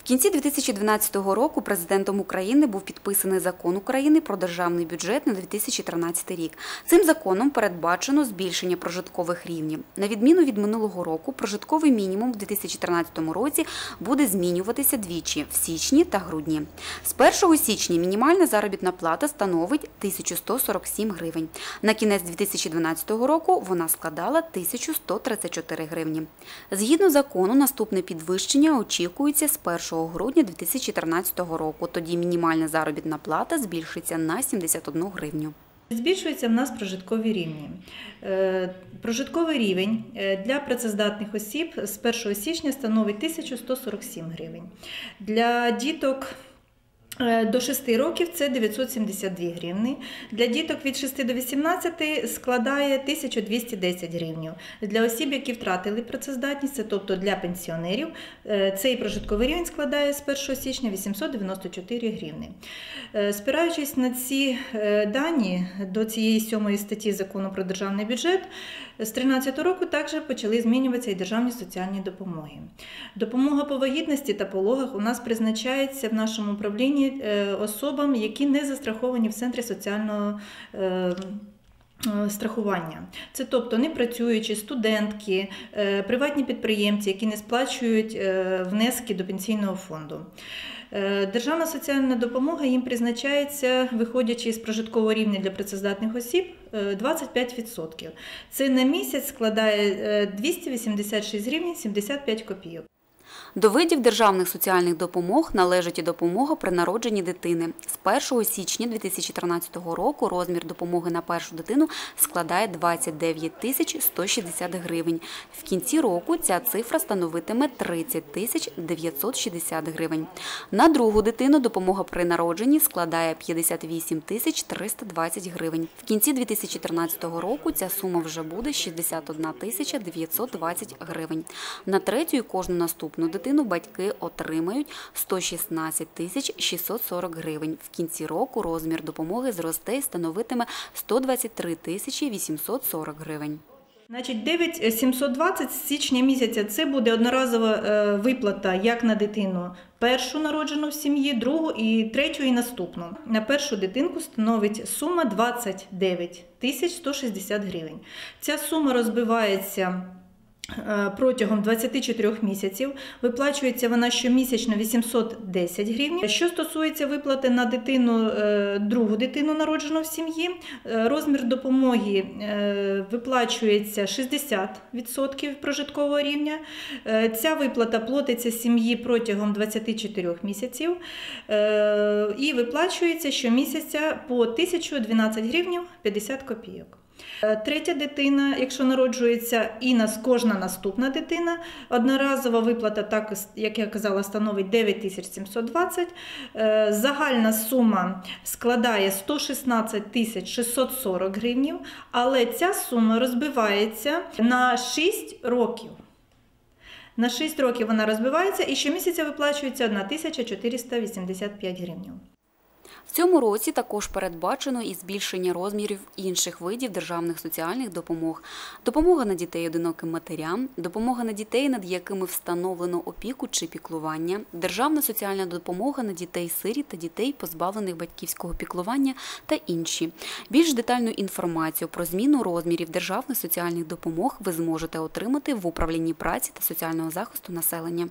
В кінці 2012 року президентом України був підписаний закон України про державний бюджет на 2013 рік. Цим законом передбачено збільшення прожиткових рівнів. На відміну від минулого року, прожитковий мінімум в 2013 році буде змінюватися двічі в січні та грудні. З 1 січня мінімальна заробітна плата становить 1147 гривень. На кінець 2012 року вона складала 1134 гривні. Згідно закону, наступне підвищення очікується з 1 грудня 2013 року. Тоді мінімальна заробітна плата збільшиться на 71 гривню. Збільшуються в нас прожиткові рівні. Е, Прожитковий рівень е, для працездатних осіб з 1 січня становить 1147 гривень. Для діток до 6 років це 972 гривні. Для діток від 6 до 18 складає 1210 гривень. Для осіб, які втратили працездатність, це тобто для пенсіонерів, е, цей прожитковий рівень складає з 1 січня 894 гривні. Е, Спираючись на ці е, дані до цієї сьомої статті закону про державний бюджет, з 2013 року також почали змінюватися і державні соціальні допомоги. Допомога по вагітності та пологах у нас призначається в нашому управлінні е, особам, які не застраховані в центрі соціального. е, е, Страхування це тобто не працюючі студентки, приватні підприємці, які не сплачують внески до пенсійного фонду. Державна соціальна допомога їм призначається, виходячи з прожиткового рівня для працездатних осіб, е, 25%. Це на місяць складає е, 286 гривень 75 копійок. До видів державних соціальних допомог належить і допомога при народженні дитини. З 1 січня 2013 року розмір допомоги на першу дитину складає 29 тисяч 160 гривень. В кінці року ця цифра становитиме 30 тисяч 960 гривень. На другу дитину допомога при народженні складає 58 тисяч 320 гривень. В кінці 2013 року ця сума вже буде 61 тисяча 920 гривень. На третю і кожну наступну дитину батьки отримають 116 тисяч 640 гривень. В кінці року розмір допомоги зросте і становитиме 123 тисячі 840 гривень. Значить, 9720 з січня місяця це буде одноразова е, виплата як на дитину першу народжену в сім'ї, другу і третю і наступну. На першу дитинку становить сума 29 тисяч 160 гривень. Ця сума розбивається. Е, Протягом 24 місяців виплачується вона щомісячно 810 гривень. Що стосується виплати на дитину, е, другу дитину народжену в сім'ї, е, розмір допомоги виплачується 60% прожиткового рівня. Ця виплата платиться сім'ї протягом 24 місяців і виплачується щомісяця по 1012 гривень 50 копійок. Е, Третя дитина, якщо народжується, і нас кожна наступна дитина, одноразова виплата, так як я казала, становить 9720. Е, Загальна сума складає 116 тисяч 640 гривнів, але ця сума розбивається на 6 років. На 6 років вона розбивається і щомісяця виплачується 1485 гривень. В цьому році також передбачено і збільшення розмірів інших видів державних соціальних допомог: допомога на дітей одиноким матерям, допомога на дітей, над якими встановлено опіку чи піклування, державна соціальна допомога на дітей сиріт та дітей, позбавлених батьківського піклування та інші. Більш детальну інформацію про зміну розмірів державних соціальних допомог ви зможете отримати в управлінні праці та соціального захисту населення.